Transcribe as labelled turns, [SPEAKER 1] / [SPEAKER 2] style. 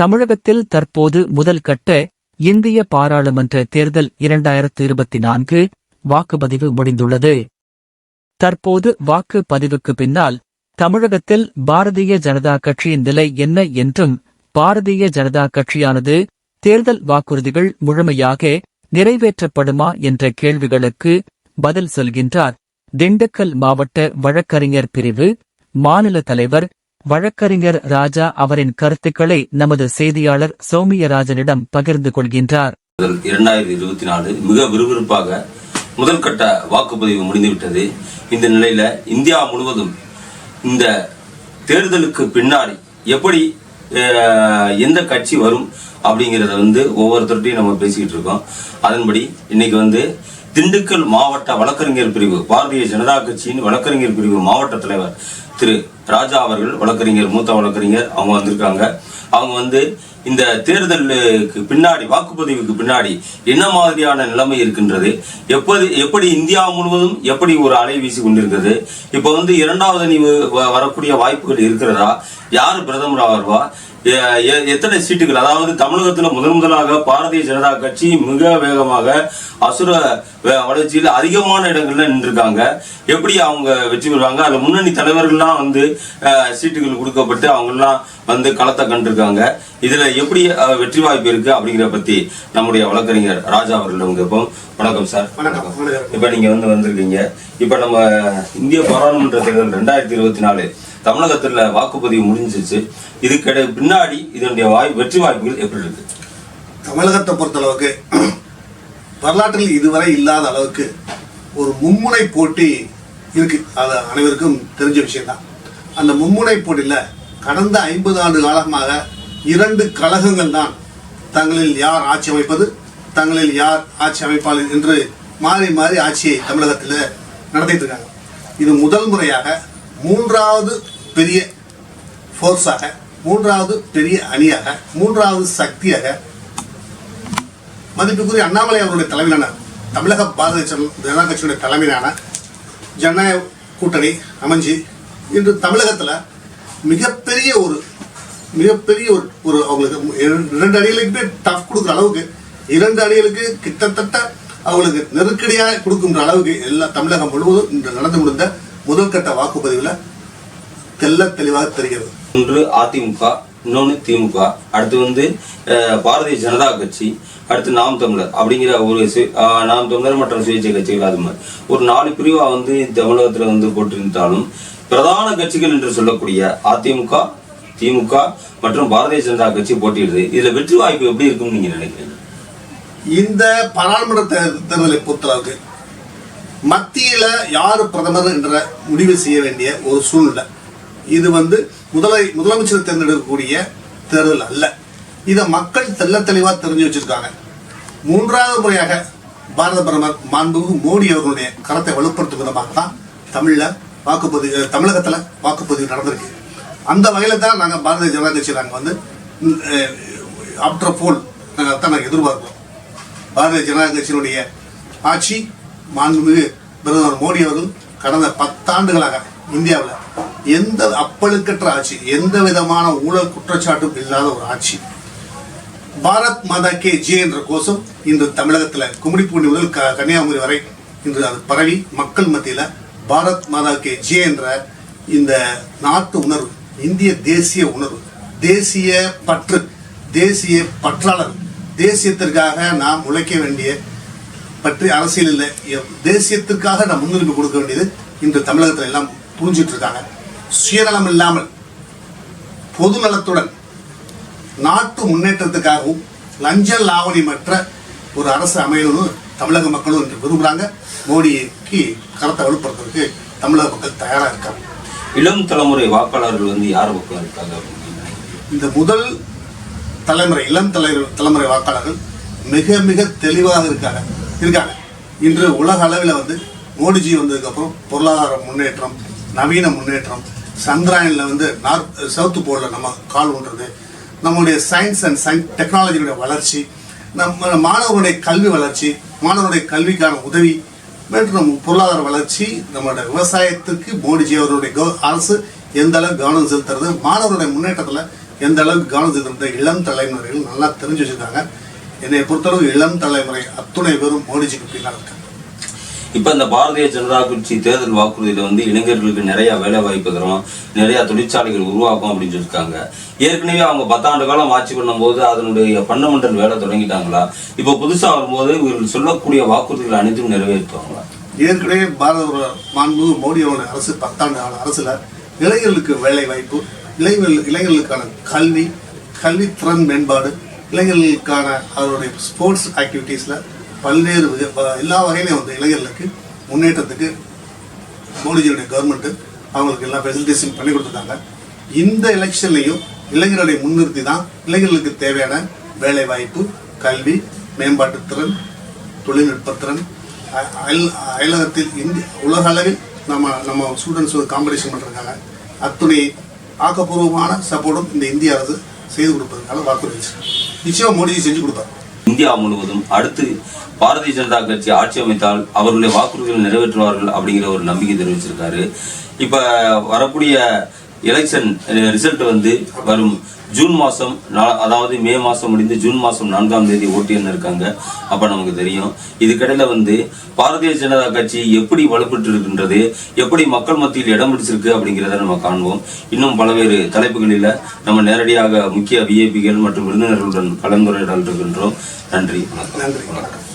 [SPEAKER 1] தமிழகத்தில் தற்போது முதல் கட்ட இந்திய பாராளுமன்ற தேர்தல் இரண்டாயிரத்து இருபத்தி நான்கு வாக்குப்பதிவு முடிந்துள்ளது. தற்போது வாக்குப்பதிவுக்கு பின்னால் தமிழகத்தில் பாரதிய ஜனதா கட்சியின் நிலை என்ன என்றும் பாரதிய ஜனதா கட்சியானது தேர்தல் வாக்குறுதிகள் முழுமையாக நிறைவேற்றப்படுமா என்ற கேள்விகளுக்கு பதில் சொல்கின்றார். திண்டுக்கல் மாவட்ட வழக்கறிஞர் பிரிவு மாநில தலைவர் வழக்கறிஞர் ராஜா அவரின் கருத்துக்களை நமது செய்தியாளர் சௌமியராஜனிடம் பகிர்ந்து கொள்கின்றார்.
[SPEAKER 2] இரண்டாயிரத்தி இருபத்தி நாலு மிக விறுவிறுப்பாக முதல் கட்ட வாக்குப்பதிவு முடிந்துவிட்டது. இந்த நிலையில இந்தியா முழுவதும் இந்த தேர்தலுக்கு பின்னாடி எப்படி அஹ், எந்த கட்சி வரும் அப்படிங்கிறத வந்து ஒவ்வொருத்தருடையும் நம்ம பேசிக்கிட்டு இருக்கோம். அதன்படி இன்னைக்கு வந்து திண்டுக்கல் மாவட்ட வழக்கறிஞர் பிரிவு பாரதிய ஜனதா கட்சியின் வழக்கறிஞர் பிரிவு மாவட்ட தலைவர் திரு ராஜா அவர்கள் வழக்கறிஞர் மூத்த வழக்கறிஞர் அவங்க வந்திருக்காங்க. அவங்க வந்து இந்த தேர்தலுக்கு பின்னாடி வாக்குப்பதிவுக்கு பின்னாடி என்ன மாதிரியான நிலைமை இருக்கின்றது? எப்போது எப்படி இந்தியா முழுவதும் எப்படி ஒரு அலை வீசி கொண்டிருக்கிறது இப்போ வந்து இரண்டாவது அணி வ- வரக்கூடிய வாய்ப்புகள் இருக்கிறதா? யார் பிரதமர் ஆவா எத்தனை சீட்டுகள்? அதாவது தமிழகத்துல முதன் முதலாக பாரதிய ஜனதா கட்சி மிக வேகமாக அசுர வளர்ச்சியில் அதிகமான இடங்கள்ல நின்றுருக்காங்க. எப்படி அவங்க வெற்றி பெறுவாங்க? அதுல முன்னணி தலைவர்கள்லாம் வந்து சீட்டுகள் கொடுக்கப்பட்டு அவங்க எல்லாம் வந்து களத்தை கண்டிருக்காங்க. இதுல எப்படி வெற்றி வாய்ப்பு இருக்கு அப்படிங்கிற பத்தி நம்முடைய வழக்கறிஞர் ராஜா அவர்களிடம் கேட்போம். வணக்கம் சார். இப்ப நீங்க வந்து வந்திருக்கீங்க. இப்ப நம்ம இந்திய பாராளுமன்ற தேர்தல் ரெண்டாயிரத்தி இருபத்தி நாலு தமிழகத்தில் வாக்குப்பதிவு முடிஞ்சிச்சு. இதுக்கிட பின்னாடி இதனுடைய வாய் வெற்றி வாய்ப்புகள் எப்படி இருக்கு?
[SPEAKER 3] தமிழகத்தை பொறுத்தளவுக்கு வரலாற்றில் இதுவரை இல்லாத அளவுக்கு ஒரு மும்முனை போட்டி இருக்கு. அது அனைவருக்கும் தெரிஞ்ச விஷயம்தான். அந்த மும்முனை போட்டியில் கடந்த ஐம்பது ஆண்டு காலமாக இரண்டு கழகங்கள் தான் தங்களில் யார் ஆட்சி அமைப்பது தங்களில் யார் ஆட்சி அமைப்பாளர் என்று மாறி மாறி ஆட்சியை தமிழகத்தில் நடத்திட்டு இருக்காங்க. இது முதல் முறையாக மூன்றாவது பெரிய ஃபோர்ஸாக மூன்றாவது பெரிய அணியாக மூன்றாவது சக்தியாக மதிப்புக்குரிய அண்ணாமலை அவருடைய தலைமையிலான தமிழக பாரதிய ஜனதா கட்சியுடைய தலைமையிலான ஜனநாயக கூட்டணி அமைஞ்சு இன்று தமிழகத்தில் மிகப்பெரிய ஒரு மிகப்பெரிய ஒரு ஒரு அவங்களுக்கு இரண்டு அணிகளுக்கு டஃப் கொடுக்குற அளவுக்கு இரண்டு அணிகளுக்கு கிட்டத்தட்ட அவங்களுக்கு நெருக்கடியாக கொடுக்கின்ற அளவுக்கு எல்லா தமிழகம் முழுவதும் இன்று நடந்து முடிந்த முதல் கட்ட வாக்குப்பதிவில் தெல்ல தெளிவாக தெரிகிறது.
[SPEAKER 2] ஒன்று அதிமுக இன்னொன்னு திமுக. அடுத்து வந்து பாரதிய ஜனதா கட்சி அடுத்து நாம் தமிழர் அப்படிங்கிற ஒரு நாம் தமிழர் மற்றும் சுயேட்சை கட்சிகள் அது மாதிரி ஒரு நாலு பிரிவா வந்து தமிழகத்துல வந்து போட்டிருந்தாலும் பிரதான கட்சிகள் என்று சொல்லக்கூடிய அதிமுக திமுக மற்றும் பாரதிய ஜனதா கட்சி போட்டியிடுது. இதுல வெற்றி வாய்ப்பு எப்படி இருக்கும்னு நீங்க நினைக்கிறீங்க?
[SPEAKER 3] இந்த பாராளுமன்ற தேர்- தேர்தலை பொறுத்தளவுக்கு மத்தியில யாரு பிரதமர் என்ற முடிவு செய்ய வேண்டிய ஒரு சூழ்நிலை. இது வந்து முதலை முதலமைச்சர் தேர்ந்தெடுக்கக்கூடிய தேர்தல் அல்ல. இதை மக்கள் தெள்ள தெளிவாக தெரிஞ்சு வச்சிருக்காங்க. மூன்றாவது முறையாக பாரத பிரதமர் மாண்புமிகு மோடி அவர்களுடைய கரத்தை வலுப்படுத்தும் விதமாக தான் தமிழ்ல வாக்குப்பதிவு தமிழகத்துல வாக்குப்பதிவு நடந்திருக்கு. அந்த வகையில தான் நாங்கள் பாரதிய ஜனதா கட்சி நாங்கள் வந்து ஆஃப்டர் போல் நாங்கள் தான் நாங்கள் எதிர்பார்க்கிறோம். பாரதிய ஜனதா கட்சியினுடைய ஆட்சி மாண்புமிகு பிரதமர் மோடி அவர்கள் கடந்த பத்தாண்டுகளாக இந்தியாவில் எந்த அப்பழுக்கற்ற ஆட்சி எந்த விதமான ஊழல் குற்றச்சாட்டும் இல்லாத ஒரு ஆட்சி. பாரத் மாதா கே ஜே என்ற கோஷம் இன்று தமிழகத்தில் கும்மிடிப்பூண்டி முதல் க- கன்னியாகுமரி வரை இன்று அது பரவி மக்கள் மத்தியில் பாரத் மாதா கே ஜே என்ற இந்த நாட்டு உணர்வு இந்திய தேசிய உணர்வு தேசிய பற்று தேசிய பற்றாளர் தேசியத்திற்காக நாம் உழைக்க வேண்டிய பற்றி அரசியல் இல்லை. தேசியத்திற்காக நாம் முன்னுரிமை கொடுக்க வேண்டியது இன்று தமிழகத்தில் எல்லாம் புரிஞ்சிட்டு இருக்காங்க சுயநலம் இல்லாமல் பொது நலத்துடன் நாட்டு முன்னேற்றத்துக்காகவும் லஞ்ச லாவணிமற்ற ஒரு அரசு அமையணும்னு தமிழக மக்களும் இன்று விரும்புகிறாங்க மோடிக்கு கரத்தை வலுப்படுத்துறதுக்கு தமிழக மக்கள் தயாராக இருக்காங்க.
[SPEAKER 2] இளம் தலைமுறை வாக்காளர்கள் வந்து யார் பக்கம் இருக்காங்க
[SPEAKER 3] இந்த முதல் தலைமுறை இளம் தலை தலைமுறை வாக்காளர்கள் மிக மிக தெளிவாக இருக்காங்க. இருக்காங்க. இன்று உலக அளவில் வந்து மோடிஜி வந்ததுக்கப்புறம் பொருளாதார முன்னேற்றம் நவீன முன்னேற்றம் சந்திராயனில் வந்து நார்த் சவுத் போலில் நம்ம கால் ஊன்றது நம்மளுடைய சயின்ஸ் அண்ட் சயின்ஸ் டெக்னாலஜியுடைய வளர்ச்சி நம்ம மாணவருடைய கல்வி வளர்ச்சி மாணவருடைய கல்விக்கான உதவி மற்றும் பொருளாதார வளர்ச்சி நம்மளோட விவசாயத்துக்கு மோடிஜி அவருடைய கவ- அரசு எந்த அளவுக்கு கவனம் செலுத்துறது மாணவருடைய முன்னேற்றத்தில் எந்த அளவுக்கு கவனம் செலுத்துறது இளம் தலைமுறைகள் நல்லா தெரிஞ்சு வச்சிருக்காங்க. என்னை பொறுத்தளவு இளம் தலைமுறை அத்துணை பேரும் மோடிஜிக்கு பின்னால் இருக்காங்க.
[SPEAKER 2] இப்போ இந்த பாரதிய ஜனதா கட்சி தேர்தல் வாக்குறுதியில் வந்து இளைஞர்களுக்கு நிறைய வேலை வாய்ப்பு தரும் நிறைய தொழிற்சாலைகள் உருவாக்கும் அப்படின்னு சொல்லியிருக்காங்க. ஏற்கனவே அவங்க பத்தாண்டு காலம் ஆட்சி பண்ணும்போது அதனுடைய ஃபண்டமெண்டல் வேலை தொடங்கிட்டாங்களா? இப்போ புதுசாக வரும்போது இவர்கள் சொல்லக்கூடிய வாக்குறுதிகள் அனைத்தும் நிறைவேற்றுவாங்களா?
[SPEAKER 3] ஏற்கனவே பாரத மாண்பு மோடியோட அரசு பத்தாண்டு கால அரசுல இளைஞர்களுக்கு வேலை வாய்ப்பு இளைஞர்கள் இளைஞர்களுக்கான கல்வி கல்வி திறன் மேம்பாடு இளைஞர்களுக்கான அவருடைய ஸ்போர்ட்ஸ் ஆக்டிவிட்டீஸில் பல்வேறு ப- எல்லா வகையிலையும் வந்து இளைஞர்களுக்கு முன்னேற்றத்துக்கு மோடிஜியுடைய கவர்மெண்ட்டு அவங்களுக்கு எல்லா ஃபெசிலிட்டிஸும் பண்ணி கொடுத்துருக்காங்க. இந்த எலெக்ஷன்லையும் இளைஞர்களை முன்னிறுத்தி தான் இளைஞர்களுக்கு தேவையான வேலை வாய்ப்பு கல்வி மேம்பாட்டு திறன் தொழில்நுட்பத்திறன் அயல் அயலகத்தில் இந்திய உலக அளவில் நம்ம நம்ம ஸ்டூடெண்ட்ஸ் காம்படிஷன் பண்ணிருக்காங்க அத்துணை ஆக்கப்பூர்வமான சப்போர்ட்டும் இந்த இந்திய அரசு செய்து கொடுப்பதற்கான வாக்குறுதி நிச்சயம் மோடிஜி செஞ்சு கொடுப்பார்.
[SPEAKER 2] இந்தியா முழுவதும் அடுத்து பாரதிய ஜனதா கட்சி ஆட்சி அமைத்தால் அவர்களுடைய வாக்குறுதிகளை நிறைவேற்றுவார்கள் அப்படிங்கிற ஒரு நம்பிக்கை தெரிவிச்சிருக்காரு. இப்ப வரக்கூடிய எலெக்ஷன் ரிசல்ட் eh, வந்து வரும் ஜூன் மாதம் நா- அதாவது மே மாதம் முடிந்து ஜூன் மாதம் நான்காம் தேதி ஓட்டு எண்ண இருக்காங்க. அப்போ நமக்கு தெரியும். இதுக்கிடையில் வந்து பாரதிய ஜனதா கட்சி எப்படி வலுப்பெற்று இருக்கின்றது எப்படி மக்கள் மத்தியில் இடம் பிடிச்சிருக்கு அப்படிங்கிறத நம்ம காண்போம். இன்னும் பல்வேறு தலைப்புகளில் நம்ம நேரடியாக முக்கிய விஐபிகள் மற்றும் விருந்தினர்களுடன் கலந்துரையாடல் இருக்கின்றோம். நன்றி வணக்கம்.
[SPEAKER 3] நன்றி. வணக்கம்